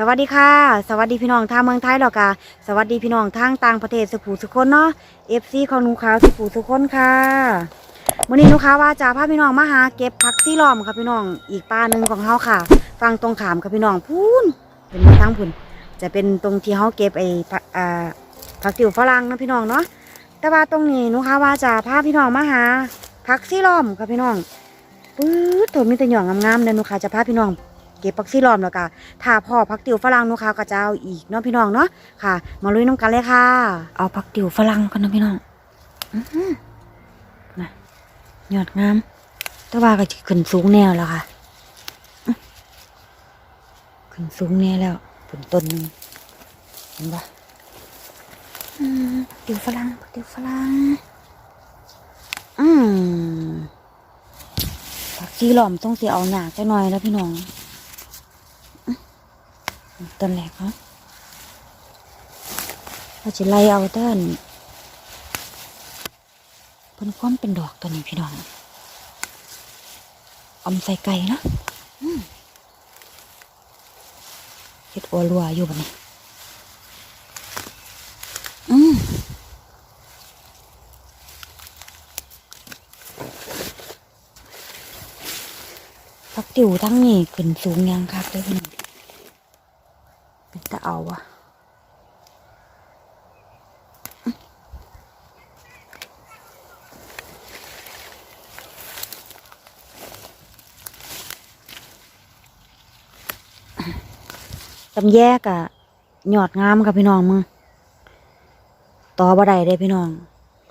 สวัสดีค่ะ สวัสดีพี่น้องทางเมืองไทยแล้วก็สวัสดีพี่น้องทางต่างประเทศสุขูสุคนเนาะเอฟซีของหนูขาวสุขูสุคนค่ะวันนี้หนูขาวว่าจะพาพี่น้องมาหาเก็บผักซี่ล้อมค่ะพี่น้องอีกป้าหนึ่งของเฮาค่ะ ฟังตรงขามค่ะพี่น้องพูนเป็นมาทางพุ่นจะเป็นตรงที่เฮาเก็บไอ้ผักอ่าผักติ๋วฝรั่งนะพี่น้องเนาะแต่ว่าตรงนี้หนูขาวว่าจะพาพี่น้องมาหาผักซี่ล้อมค่ะพี่น้องปื๊ดตัวมีแต่หย่องงามๆเลยหนูขาวจะพาพี่น้อง เก็บผักซี่ล้อมแล้วก็ถ้าพ่อผักติ๋วฝรั่งนูขาวก็จะเอาอีกเนาะพี่น้องเนาะค่ะ มาลุยน้ำกันเลยค่ะ เอาผักติ๋วฝรั่งกันนะพี่น้องอนะยอดงามแต่ว่าก็จะขึ้นสูงแนวแล้วค่ะ ขึ้นสูงแนวแล้วผลต้นนึงเห็นปะอืมผักติ๋วฝรั่งผักติ๋วฝรั่งอืมผักซี่ล้อมต้องเสียเอาหนาจักหน่อยแล้วพี่น้อง ต้นแรกเนาะเราจะไล่เอาต้นเพิ่นความเป็นดอกตัวนี้พี่น้องอมใส่ไก่เนาะเห็ดอัวรัวอยู่แบบนี้อืมพักติวทั้งนี้ขึ้นสูงยังครับเด้อพี่น้อง เป็นตะเอาอะตำแยกอะหยอดงามกับพี่น้องมึงต่อบ่ได้เด้พี่น้อง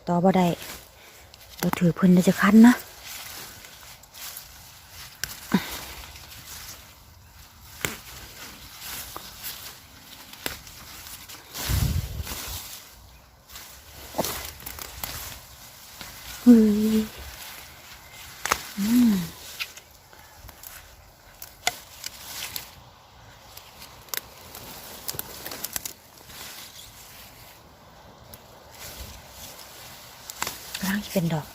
ต่อบ่ได้เราถือพิ่นจะคั้นนะ กำลังจะเป็นดอก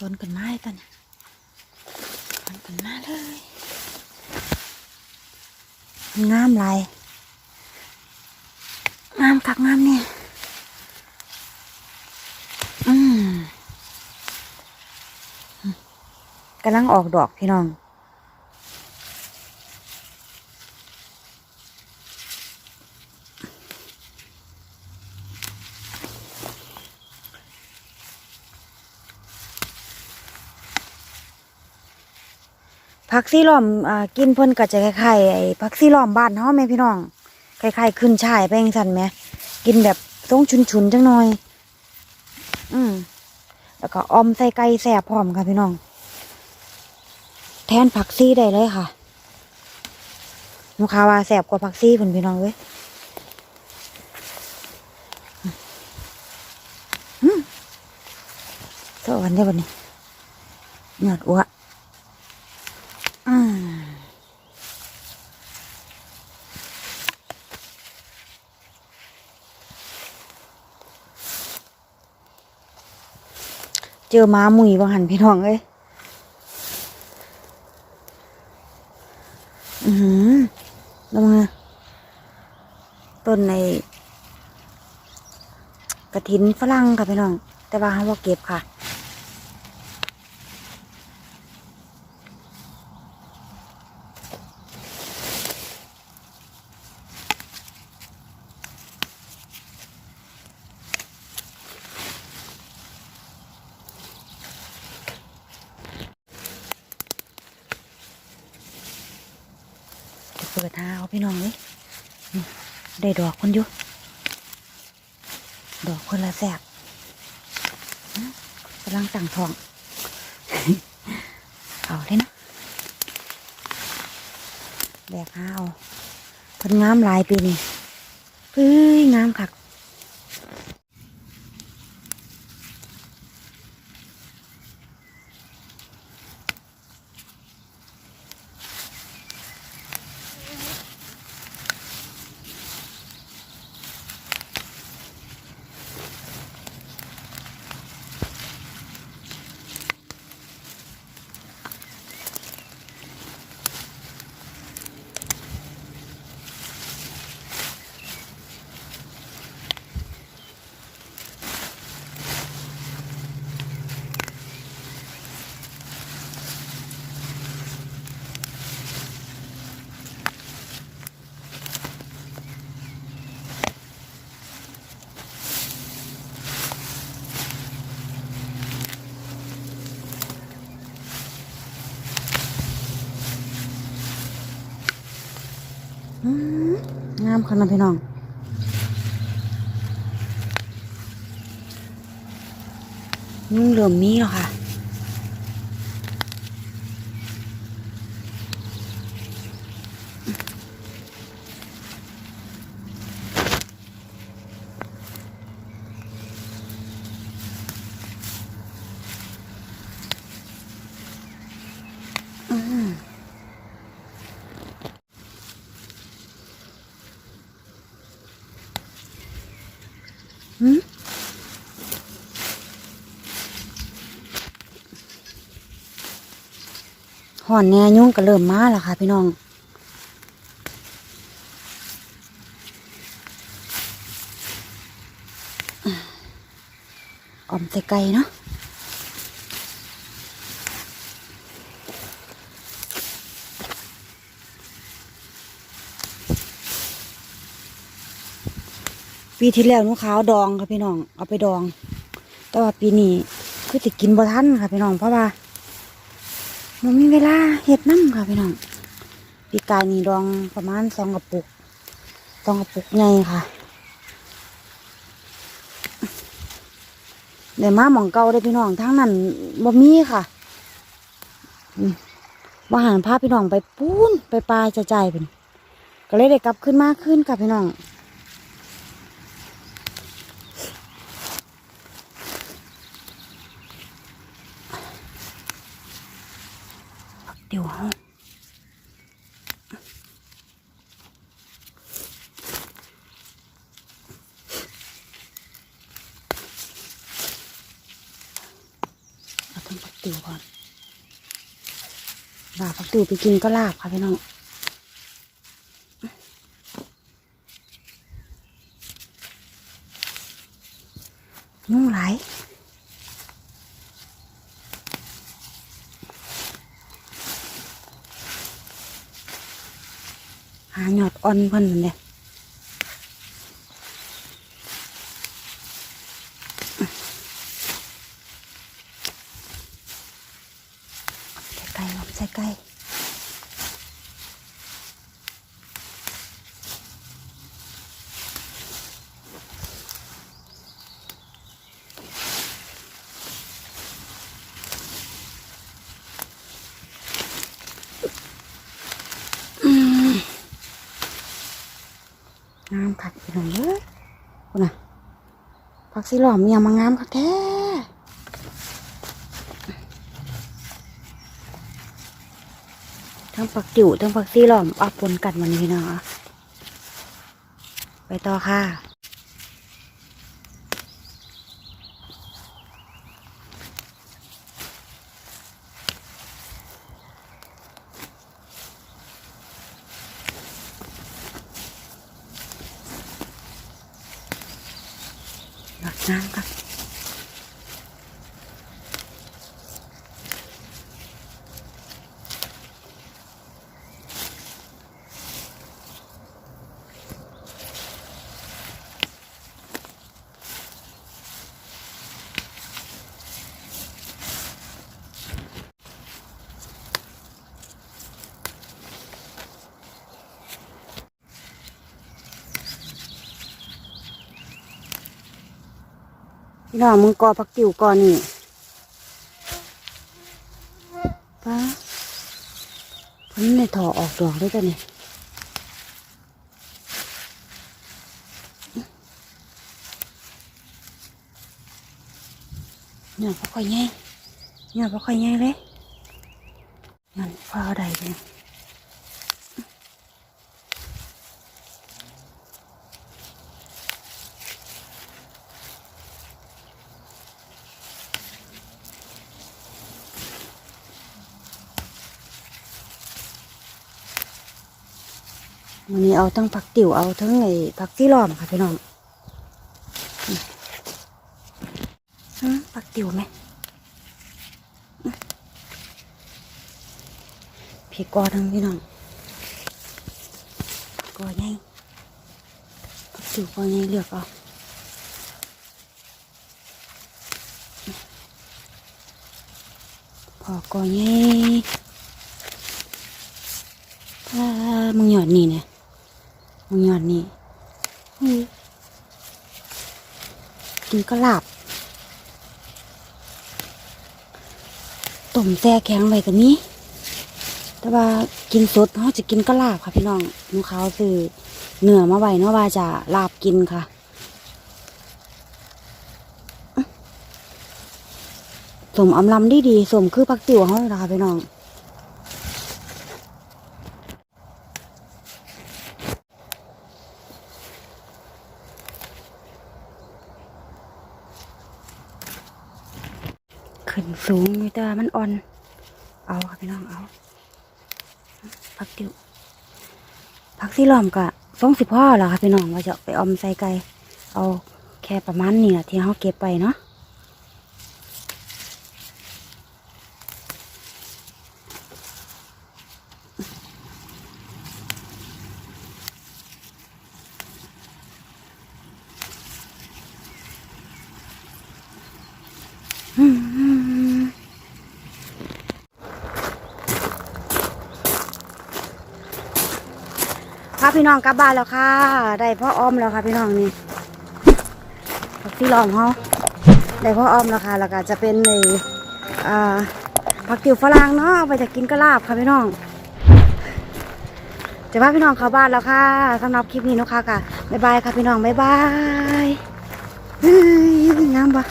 ชนกันมาเลยตอนนี้ชนกันมาเลยงามไรงามกักงามเนี่ยอืมกำลังออกดอกพี่น้อง ผักซี่ล้อมอ่ากินเพิ่นก็จะคล้ายๆไอ้ผักซี่ล้อมบ้านเฮาแม่พี่น้องคล้ายๆขึ้นช่ายไปจังซั่นแหมกินแบบทรงชุนๆจังหน่อย อืมแล้วก็ออมใส่ไก่แซ่บพร้อมค่ะพี่น้อง แทนผักซี่ได้เลยค่ะลูกค้าว่าแซ่บกว่าผักซี่เพิ่นพี่น้องเว้ยอืมสวัสดีบัดนี้หยอดอ้ว อืมเจ อม้ามุยบางหันพี่น้องเอ้ยอือหือลงมาต้นในกระถินฝรั่งค่ะพี่น้อง แต่ว่าเขาบ่เก็บค่ะ เปิดหาเอาพี่น้องเลยนี่ได้ดอกคนอยู่ดอกคนละแสบกำลังต่างทอง เอาเลยนะแบกหาเอาเพิ่นงามหลายปีนี่เฮ้ยงามคัก อืมงามขนาดพี่น้องนุ่งเหลื่อมมีเหรอค่ะ ห่อนแหน่ยุ่งก็เริ่มมาแล้วค่ะ พี่น้อง ออมใส่ไก่เนาะปีที่แล้วหนูขาวดองค่ะพี่น้อง เอาไปดอง แต่ว่าปีนี้คือจะกินบ่ทันค่ะพี่น้องเพราะว่า มันมีเวลาเห็ดน้ำค่ะพี่น้องปีกายนี่ดองประมาณสองกระปุกสองกระปุกใหญ่ค่ะเดี๋ยวมาหมองเก่าได้พี่น้องทั้งนั้นบ่มีค่ะอืมมาหันพาพี่น้องไปปูนไปปลายจะใจเป็นก็เลยได้กลับขึ้นมากขึ้นค่ะพี่น้อง เดี๋ยวเอาเอาทั้งผัก ติวก่อนลาผักติวไปกินก็ลาบค่ะพี่น้องนุ่งไหลหาหยอดอ่อนเพิ่นนั่นแหละใส่ไก่ลองใส่ไก่ งามคักพี่น้องเอ้ยคุณน่ะผักสีหล่อมเมียงมางามคักแท้ทั้งผักจิ๋วทั้งผักสีหล่อมเอาปนกันวันนี้พี่น้องอะไปต่อค่ะ พี่น้องมึงกอผักติ๋วก่อนนี่ป้ามันในถอออกดอกได้วยกันเนี่ยเนี่ยพอค่อยง่เนี่ยพอค่อยง่ายเลยมันพอได้เลย เอาทั้งผักติ๋วเอาทั้งไอ้ผักที่ล้อมค่ะพี่น้องผักติ๋วไหมพี่กอทั้งพี่น้องกอใหญ่จิ๋วกอใหญ่เลือกเอาพอกอใหญ่ถ้ามึงหยอดนี่เนี่ย มึงหยอดนี่อุ้ยกินก็หลับต้มแซ่แข็งไว้กันนี้ แต่ว่ากินสดเขาจะกินก็ลาบค่ะพี่น้องลูกค้าซื้อเนื้อมาไว้เนาะว่าจะลาบกินค่ะสมอำลำดีดีๆสมคือปักติ๋วเขาเลยนะคะพี่น้องขึ้น สูงอยู่แต่ว่ามันอ่อน เอาค่ะพี่น้องเอาผักติวผักที่ล้อมกะสองสิบพ่อแล้วค่ะพี่น้องว่าจะไปออมใส่ไก่เอาแค่ประมาณนี้แหละที่เขาเก็บไปเนาะ พาพี่น้องกลับบ้านแล้วค่ะ ได้พ่ออ้อมแล้วค่ะพี่น้องนี่ผักที่ลอมเขาได้พ่ออ้อมแล้วค่ะ แล้วก็จะเป็นในผักติ๋วฝรั่งเนาะเอาไปจะกินกระลาบค่ะพี่น้องจะพาพี่น้องเข้าบ้านแล้วค่ะสำหรับคลิปนี้นะคะค่ะบ๊ายบายค่ะพี่น้องบ๊ายบายเฮ้ยงามปะ